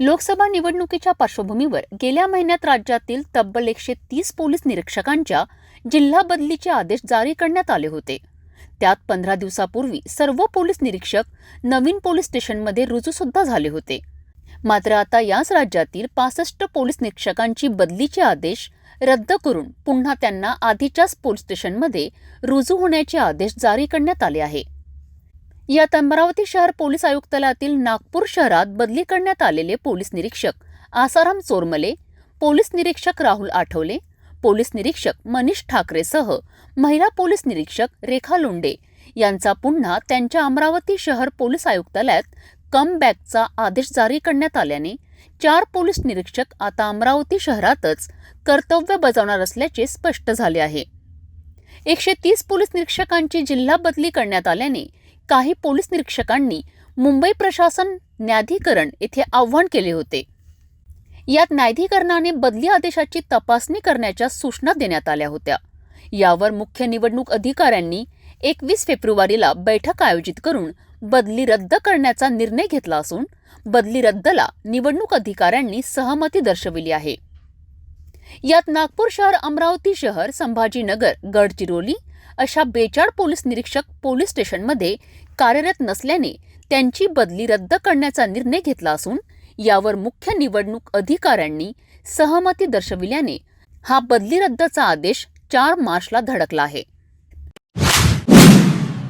लोकसभा निवडणुकीच्या पार्श्वभूमीवर गेल्या महिन्यात राज्यातील तब्बल एकशे तीस पोलीस निरीक्षकांच्या जिल्हा बदलीचे आदेश जारी करण्यात आले होते. त्यात पंधरा दिवसापूर्वी सर्व पोलीस निरीक्षक नवीन पोलीस स्टेशनमध्ये रुजूसुद्धा झाले होते. मात्र आता याच राज्यातील पासष्ट पोलीस निरीक्षकांची बदलीचे आदेश रद्द करून पुन्हा त्यांना आधीच्याच पोलीस स्टेशनमध्ये रुजू होण्याचे आदेश जारी करण्यात आले आहे. यात अमरावती शहर पोलीस आयुक्तालयातील नागपूर शहरात बदली करण्यात आलेले पोलीस निरीक्षक आसाराम चोरमले पोलीस निरीक्षक राहुल आठवले पोलीस निरीक्षक मनीष ठाकरेसह महिला पोलीस निरीक्षक रेखा लोंडे यांचा पुन्हा त्यांच्या अमरावती शहर पोलीस आयुक्तालयात कम बॅकचा आदेश जारी करण्यात आल्याने चार पोलीस निरीक्षक आता अमरावती शहरातच कर्तव्य बजावणार असल्याचे स्पष्ट झाले आहे. एकशे तीस पोलीस निरीक्षकांची जिल्हा बदली करण्यात आल्याने काही पोलीस निरीक्षकांनी मुंबई प्रशासन न्यायाधिकरण येथे आव्हान केले होते. यात न्यायाधिकरणाने बदली आदेशाची तपासणी करण्याच्या सूचना देण्यात आल्या होत्या. यावर मुख्य निवडणूक अधिकाऱ्यांनी एकवीस फेब्रुवारीला बैठक आयोजित करून बदली रद्द करण्याचा निर्णय घेतला असून बदली रद्दला निवडणूक अधिकाऱ्यांनी सहमती दर्शविली आहे. यात नागपूर शहर अमरावती शहर संभाजीनगर गडचिरोली अशा बेचाळ पोलीस निरीक्षक पोलीस स्टेशनमध्ये कार्यरत नसल्याने त्यांची बदली रद्द करण्याचा निर्णय घेतला असून यावर मुख्य निवडणूक अधिकाऱ्यांनी सहमती दर्शविल्याने हा बदली रद्दचा आदेश चार मार्चला धडकला आहे.